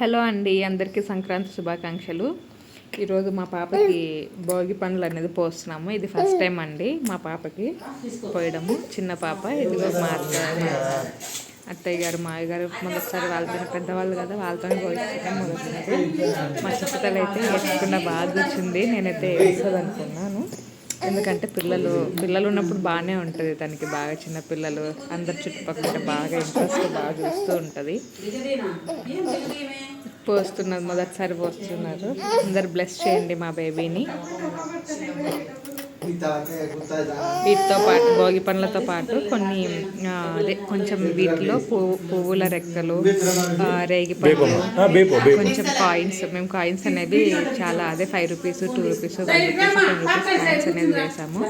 Hello అండి అందరికీ సంక్రాంతి శుభాకాంక్షలు. ఈరోజు మా పాపకి భోగి పండ్లు అనేది పోస్తున్నాము. ఇది ఫస్ట్ టైం అండి మా పాపకి పోయడము. చిన్న పాప ఇదిగో మా అత్త మా అత్తయ్య గారు మావి గారు మొదటిసారి వాళ్ళతో పెద్దవాళ్ళు కదా వాళ్ళతోనే పోయిస్తాం మొదలుపెట్టారు మా చుట్టుతలు అయితే వేసుకుండా బాగా వచ్చింది నేనైతే వేస్తుంది అనుకున్నాను ఎందుకంటే పిల్లలు పిల్లలు ఉన్నప్పుడు బాగానే ఉంటుంది. తనకి బాగా చిన్న పిల్లలు అందరి చుట్టుపక్కల బాగా ఇంట్రెస్ట్ బాగా చూస్తూ ఉంటుంది. పోస్తున్నారు మొదటిసారి పోస్తున్నారు. అందరు బ్లెస్ చేయండి మా బేబీని వీటితో పాటు భోగి పండ్లతో పాటు కొన్ని అదే కొంచెం వీటిలో పువ్వు పువ్వుల రెక్కలు రేగి పండ్లు కొంచెం కాయిన్స్ మేము కాయిన్స్ అనేది చాలా అదే five rupees two rupees one rupees ten rupees coins అనేది వేసాము.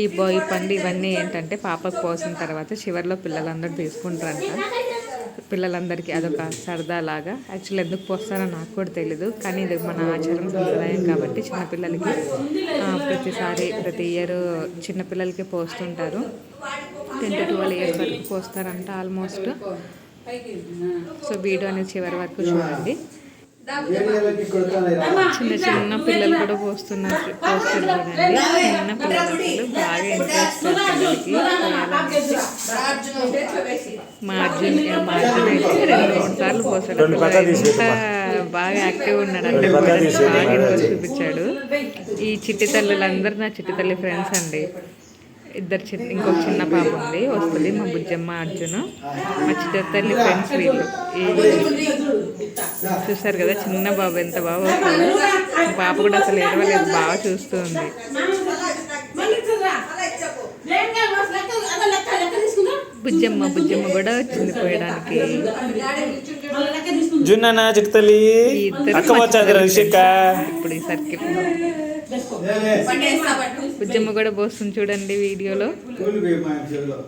ఈ భోగి పండు ఇవన్నీ ఏంటంటే పాపకు పోసిన తర్వాత చివరిలో పిల్లలందరూ తీసుకుంటారంట. పిల్లలందరికీ అదొక సరదా లాగా. యాక్చువల్లీ ఎందుకు పోస్తారో నాకు కూడా తెలీదు. కానీ ఇది మన ఆచారం సంప్రదాయం కాబట్టి చిన్నపిల్లలకి ప్రతిసారి ప్రతి ఇయర్ చిన్నపిల్లలకి పోస్తుంటారు. టెన్ టు ట్వెల్వ్ ఇయర్స్ వరకు పోస్తారంట ఆల్మోస్ట్. సో వీడియో అనేది చివరి వరకు చూడండి. చిన్న చిన్న పిల్లలు కూడా పోస్తున్నారు. పోస్తున్నారు చిన్న పిల్లలు బాగా ఇంట్రెస్ట్ పిల్లలకి పోయాలనేసి. మా అర్జున్ మా అర్జున్ అయితే రెండు మూడు సార్లు పోసాడు. ఎంత బాగా యాక్టివ్ ఉన్నాడు. అంటే పోయడానికి బాగా ఇంట్రెస్ట్ చూపించాడు. ఈ చిట్టి తల్లులందరూ నా చిట్టి తల్లి ఫ్రెండ్స్ అండి. ఇద్దరు చిన్న ఇంకొక చిన్న పాప ఉంది వస్తుంది మా బుజ్జమ్మ అర్జున్ మా చిట్టి తల్లి ఫ్రెండ్స్ వీళ్ళు. ఈ చూసారు కదా చిన్న బాబు ఎంత బాగా వస్తుంది మా పాప కూడా అసలు ఏడవలేదు బాగా చూస్తూ ఉంది. బుజ్జమ్మ బుజ్జమ్మ కూడా వచ్చింది పోయడానికి. జున్న చిక్తలి అక్క వచ్చాది రిషిక ఇప్పుడు ఈ సర్కిల్ బుజ్జమ్మ కూడా పోస్తుంది చూడండి వీడియోలో.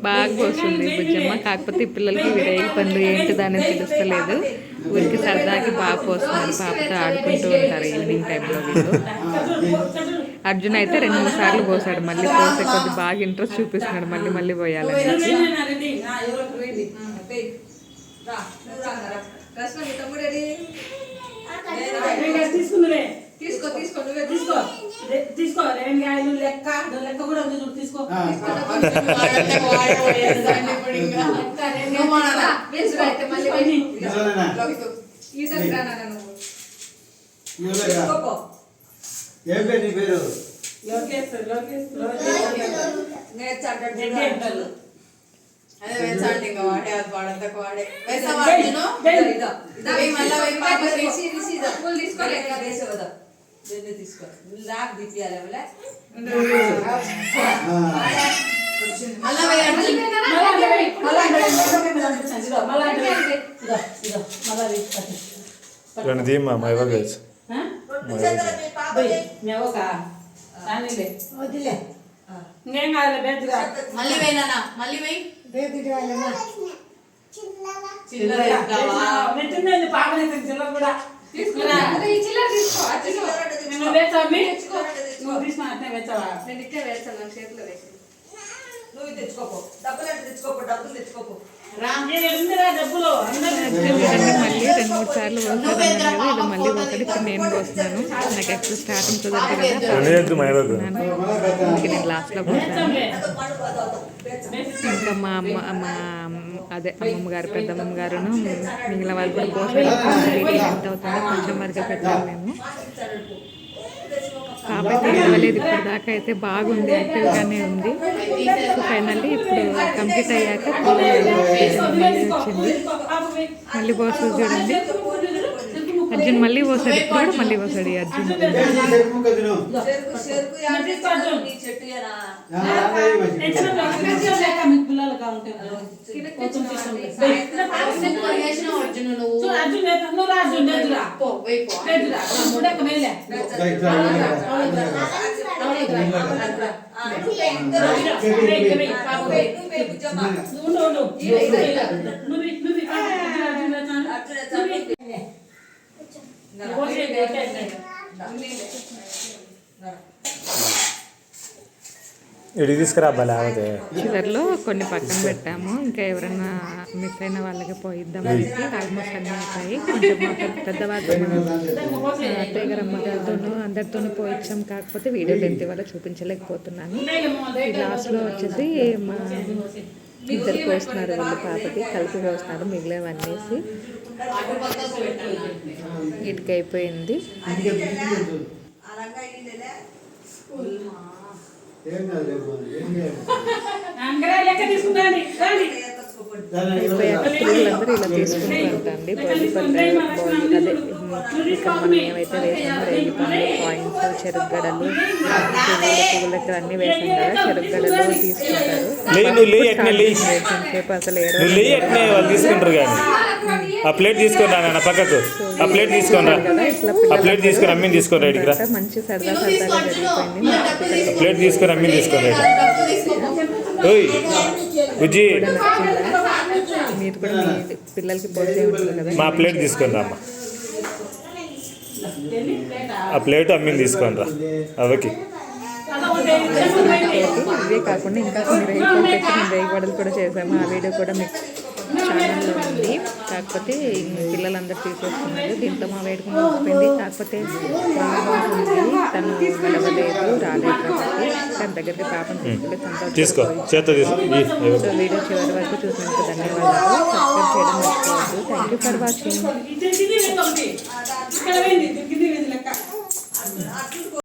బాగా పోస్తుంది బుజ్జమ్మ. కాకపోతే ఈ పిల్లలకి విరేగి పండ్లు ఏంటి దాని తెలుస్తలేదు. ఊరికి సరదాకి బాగా పోస్తున్నారు పాపతో ఆడుకుంటూ ఉంటారు ఈవినింగ్ టైంలో వీళ్ళు. అర్జున్ అయితే రెండు మూడు సార్లు పోసాడు. మళ్ళీ పోసే కొద్ది బాగా ఇంట్రెస్ట్ చూపిస్తున్నాడు. మళ్ళీ మళ్ళీ పోయాలని తీసుకో తీసుకో నువ్వే తీసుకో తీసుకో రెండు గాయలు లెక్క లెక్క కూడా ఉంది చూడు తీసుకో ఏం పేరు నీ పేరు లోకేష్ లోకేష్ అదే వేసాండి రెండు తీయమ్మా మా ఇవ్వ మళ్ళీ వెయ్యి నాన్న, మళ్ళీ వెయ్యి. చిల్లర ఇస్తావా? నెట్టిందండి పాపని చిల్లర కూడా. తీసుకురా. నువ్వు వేసావా మీ? నువ్వు తీసుకుని అట్నే వేసావా నువ్వు ఇది తెచ్చుకోపో. డబ్బులు అంటే తెచ్చుకోపో, డబ్బులు తెచ్చుకోపో. రా. ఏ, ఉందిరా డబ్బులు. అందరూ చూడండి మళ్ళీ రెండు మూడు సార్లు కదా ఇలా మళ్ళీ ఒకటి ఇప్పుడు నేను పోస్తున్నాను నాకు యాక్చువల్ స్టార్టింగ్ కుదరదు కదా. అందుకే నేను లాస్ట్లో ఇంకా మా అమ్మ మా అదే అమ్మమ్మ గారు పెద్దమ్మమ్మ గారును మిగిలిన వాళ్ళు కూడా పోసారు ఎంత అవుతుందో కొంచెం వరకు పెట్టాము మేము కాబట్టి ఇవ్వలేదు ఇప్పుడు దాకా అయితే బాగుంది యాక్టివ్గానే ఉంది సో ఫైనల్లీ ఇప్పుడు కంప్లీట్ అయ్యాక వచ్చింది మళ్ళీ పోస్తుంది చూడండి అర్జున్ మళ్ళీ పోసాడు. ఇప్పుడు మళ్ళీ పోసాడు అర్జున్. నువ్వు ముక్క తిను చెరుకు, చెరుకు యాడ్ చేస్తాను. నీ చెట్టు ఏనా? పిల్లలు కావాలి సాయంత్రం వేసినావు అర్జును నువ్వు. అర్జున్ నువ్వు రా అర్జున్ ఎదురా పో, వెయ్యి పో. ఎదురా చూడక మేలే ఆ, నువ్వు వెయ్యి. ఇద్దరు వెయ్యి. పాప వెయ్యి. నువ్వు వెయ్యి, బుజ్జమ్మ. ఉండు ఉండు నువ్వు నువ్వు అర్జున్ అర్జున్ ఎత్తాడు. రా. ఇడికి తీసుకురా అబ్బా లేకపోతే? చివరిలో కొన్ని పక్కన పెట్టాము. ఇంకా ఎవరైనా మిస్ అయిన వాళ్ళకి పోయిద్దాం అనేసి ఆల్మోస్ట్ అన్నీ అయిపోయి కొంచెం పెద్దవాళ్ళు అత్తయ్య గారు అమ్మగారితోనూ అందరితోనూ పోయించాం కాకపోతే వీడియో లెంత్ వల్ల చూపించలేకపోతున్నాను. లాస్ట్లో వచ్చేసి మా ఇద్దరు పోస్తున్నారు వీళ్ళు పాపకి కలిపి పోస్తున్నారు మిగిలినవన్నేసి ఇటుక అయిపోయింది. ఏం కాదు రేపు ఏం చేయాలి? ఇలా బోల్ అదే ఇక్కడ మనం ఏమైతే వేసామో రేగి పండ్లు కాయిన్స్ చెరుగడలు పువ్వులు పువ్వుల ఇక్కడ అన్నీ వేసాం కదా చెరుగడలు తీసుకుంటారు. సేపు అసలు తీసుకుంటారు కానీ. ఆ ప్లేట్ తీసుకొని నాన్న పక్కకు. ఆ ప్లేట్ తీసుకొని రా. ఆ ప్లేట్ తీసుకొని అమ్మిని తీసుకొని రా ఇడికి రా. మంచి సరదా సరదాగా జరిగిపోయింది ప్లేట్ తీసుకొని అమ్మిని తీసుకొని రా ఓయ్ బుజ్జి. మీరు కూడా మీ పిల్లలకి పోతే ఉంటుంది కదా మా ప్లేట్ తీసుకొని రామ్మా ఆ ప్లేట్ అమ్మిని తీసుకొని రా. అవకి ఇవే కాకుండా ఇంకా కొన్ని రేగుపళ్ళు పెట్టి మేము రేగుపడలు కూడా చేసాము. ఆ వీడియో కూడా మీకు కాకపోతే పిల్లలందరూ తీసేస్తున్నారు దీంట్లో మా వేడుక ముగిపోయింది కాకపోతే తను నడవలేదు రాలేదు కాబట్టి తన దగ్గరికి పాపం తీసుకెళ్ళి తనతో తీసుకో. చేత్తో తీసుకో. ఈ, ఇవ్వు. సో వీడియో చివరి వరకు చూసినందుకు ధన్యవాదాలు. సబ్స్క్రైబ్ చేయడం మర్చిపోవద్దు. Thank you for watching